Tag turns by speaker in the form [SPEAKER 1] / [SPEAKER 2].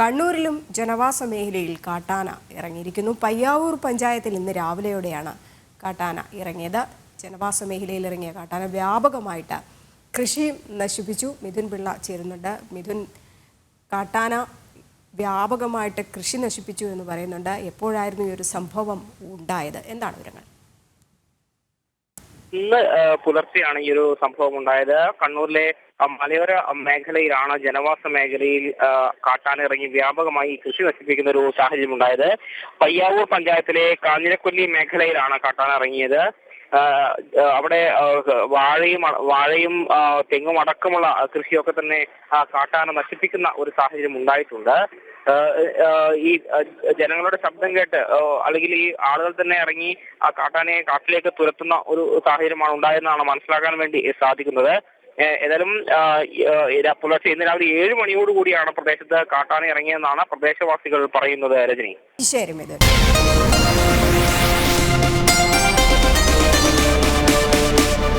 [SPEAKER 1] കണ്ണൂരിലും ജനവാസ മേഖലയിൽ കാട്ടാന ഇറങ്ങിയിരിക്കുന്നു. പയ്യാവൂർ പഞ്ചായത്തിൽ ഇന്ന് രാവിലെയോടെയാണ് കാട്ടാന ഇറങ്ങിയത്. ജനവാസ മേഖലയിൽ ഇറങ്ങിയ കാട്ടാന വ്യാപകമായിട്ട് കൃഷി നശിപ്പിച്ചു. മിഥുൻ പിള്ള ചേരുന്നുണ്ട്. മിഥുൻ കാട്ടാന വ്യാപകമായിട്ട് കൃഷി നശിപ്പിച്ചു എന്ന് പറയുന്നുണ്ട്. എപ്പോഴായിരുന്നു ഈ ഒരു സംഭവം ഉണ്ടായത്? എന്താണ് വിവരങ്ങൾ?
[SPEAKER 2] ഇന്ന് പുലർച്ചെയാണ് ഈ ഒരു സംഭവം ഉണ്ടായത്. കണ്ണൂരിലെ മലയോര മേഖലയിലാണ് ജനവാസ മേഖലയിൽ കാട്ടാനിറങ്ങി വ്യാപകമായി കൃഷി നശിപ്പിക്കുന്ന ഒരു സാഹചര്യം ഉണ്ടായത്. പയ്യാവൂർ പഞ്ചായത്തിലെ കാഞ്ഞിരക്കൊല്ലി മേഖലയിലാണ് കാട്ടാനിറങ്ങിയത്. അവിടെ വാഴയും വാഴയും തെങ്ങും അടക്കമുള്ള കൃഷിയൊക്കെ തന്നെ കാട്ടാന നശിപ്പിക്കുന്ന ഒരു സാഹചര്യം ഉണ്ടായിട്ടുണ്ട്. ഈ ജനങ്ങളുടെ ശബ്ദം കേട്ട് അല്ലെങ്കിൽ ഈ ആളുകൾ തന്നെ ഇറങ്ങി ആ കാട്ടാനയെ കാട്ടിലേക്ക് തുരത്തുന്ന ഒരു സാഹചര്യമാണ് ഉണ്ടായതെന്നാണ് മനസ്സിലാക്കാൻ വേണ്ടി സാധിക്കുന്നത്. ഏതായാലും പുലർച്ചെ ഇന്ന് രാവിലെ ഏഴ് മണിയോട് കൂടിയാണ് പ്രദേശത്ത് കാട്ടാന ഇറങ്ങിയെന്നാണ് പ്രദേശവാസികൾ പറയുന്നത് രജനി.
[SPEAKER 1] ശരി